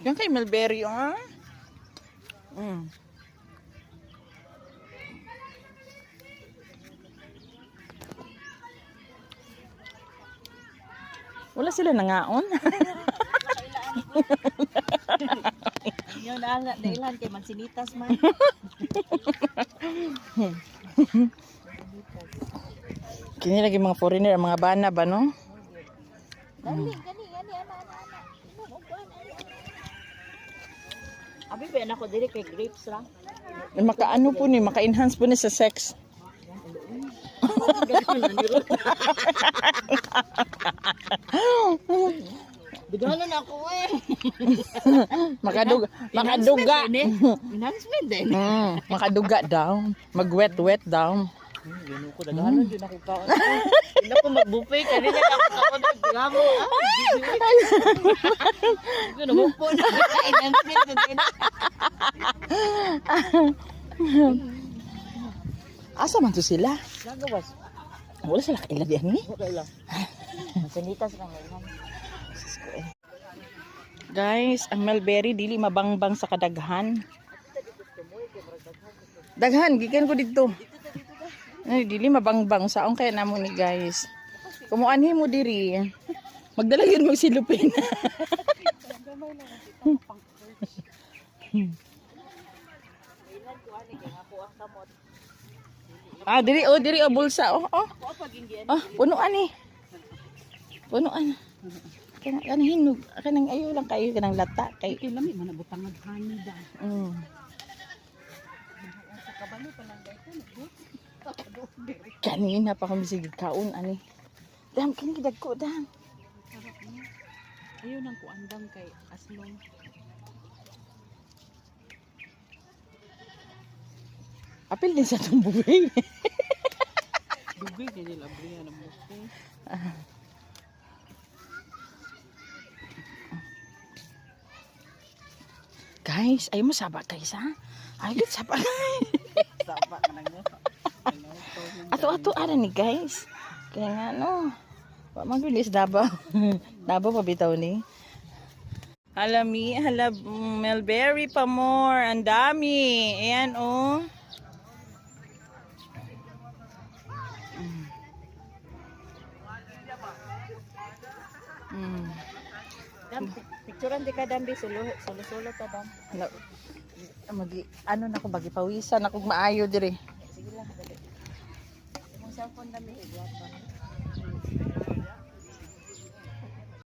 Yan kay Melberry, ah. Mm. Wala sila nangaon. Yung naala, dailan kay mansinitas man. Kini lagi mga foreigner, mga bana ba, no? Dali, gani, gani, ana, ana, ana. Inom, upuan, ana. Abi ba na ko diri kay grapes. Eh, Maka-ano po ni, maka-enhance po ni sa sex. Bigalan ako eh. Makaduga, makaduga. Enhancement din. Mm, makaduga daw. Mag-wet-wet daw. Gano ko daghanon din ako kaon. Ina ko mag-buffet kanina ako kaon gramo. Gano mo po na enhancement din. Asa man to sila? Gagawas. Wala sila kailadihan ni. Okay lang. Mansinitas lang ngayon. Guys, ang mulberry dili mabangbang sa kadaghan. Daghan, gikan ko dito. Ay, dili mabangbang saong kaya namo ni guys. Kumuanhi mo diri. Magdala yun mo silupin. ah, diri oh, diri oh bulsa oh. Oh, oh punuan eh. Punuan. Kanang kanang hinog, kanang ayo lang kayo kanang lata kay Kay lami man nabutang hani ba. Mm. Sa kabalo pa lang dito. Kanina pa kami sige kaon ani. Dam kini gidag ko dam. Ayun ang kuandang kay Aslong. Apil din sa tong buhay. Dugay kay nila briya ng buffet. Guys, ay mo saba guys ha. Ay gid saba. Saba ka nang mo. ato ato ara ni guys. Kaya nga no. Wa mabilis Davao. Davao pa bitaw ni. Halami, halab, Melberry pa more. Ang dami. Ayan, oh. Mm. Dam, picturean di ka dambi sulo sulo sulo ta dam. Na, magi, ano na ko bagi pawisan ako maayo dire. Sige lang. Imong cellphone dami igwapa.